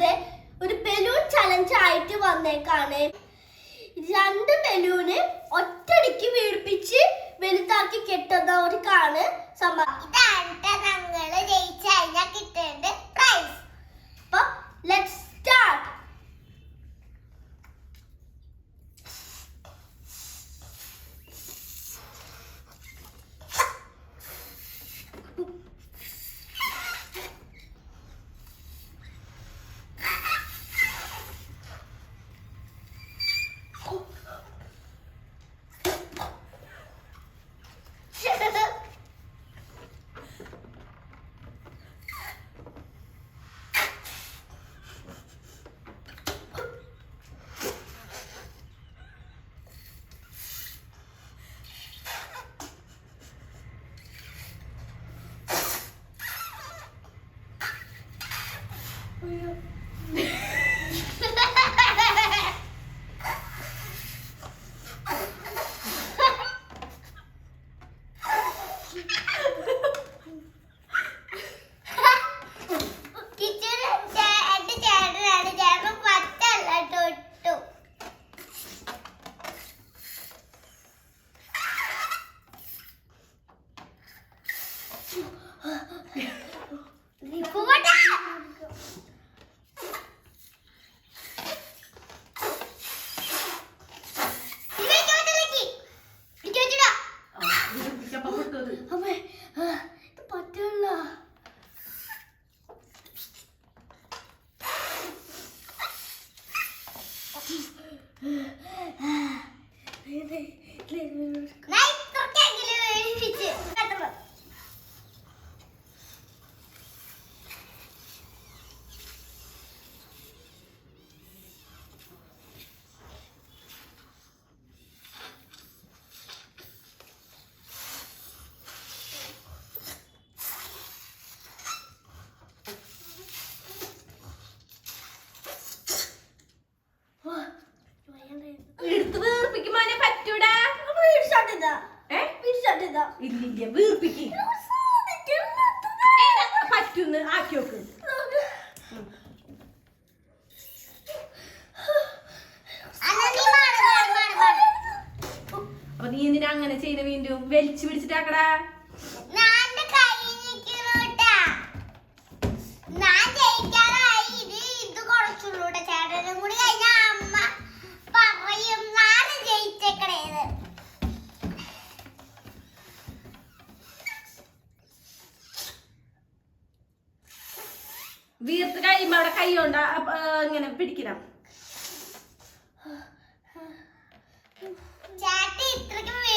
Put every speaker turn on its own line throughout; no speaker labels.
വന്നത് ഒരു balloon
challenge ആയിട്ട് വന്നേക്കാണ്. രണ്ട്
ബലൂണ് ഒറ്റടിക്ക് വീർപ്പിച്ച് വലുതാക്കി
കെട്ടുന്നവർക്കാണ് സംഭവം Renklerimiz. Ne? ഇല്ലില്ല വീർപ്പിക്കും. പറ്റുന്ന് ആക്കി നോക്ക്. അപ്പൊ നീ എന്തിനാ അങ്ങനെ ചെയ്യുന്ന വീണ്ടും? വലിച്ചു പിടിച്ചിട്ടാക്കടാ. വീർത്ത് കഴിയുമ്പോ അവിടെ കൈ കൊണ്ട് ഇങ്ങനെ പിടിക്കണം
ചേട്ടി ഇത്രയ്ക്ക്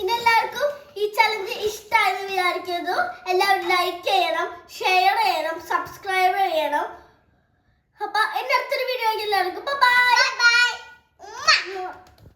ഇതെല്ലാവർക്കും ഈ ചലഞ്ച് ഇഷ്ടമായെന്ന് വിചാരിക്കുന്നു. എല്ലാവരും ലൈക്ക് ചെയ്യണം ഷെയർ ചെയ്യണം സബ്സ്ക്രൈബ് ചെയ്യണം. അപ്പൊ എന്റെ അടുത്തൊരു വീഡിയോ എല്ലാവർക്കും
ബൈ ബൈ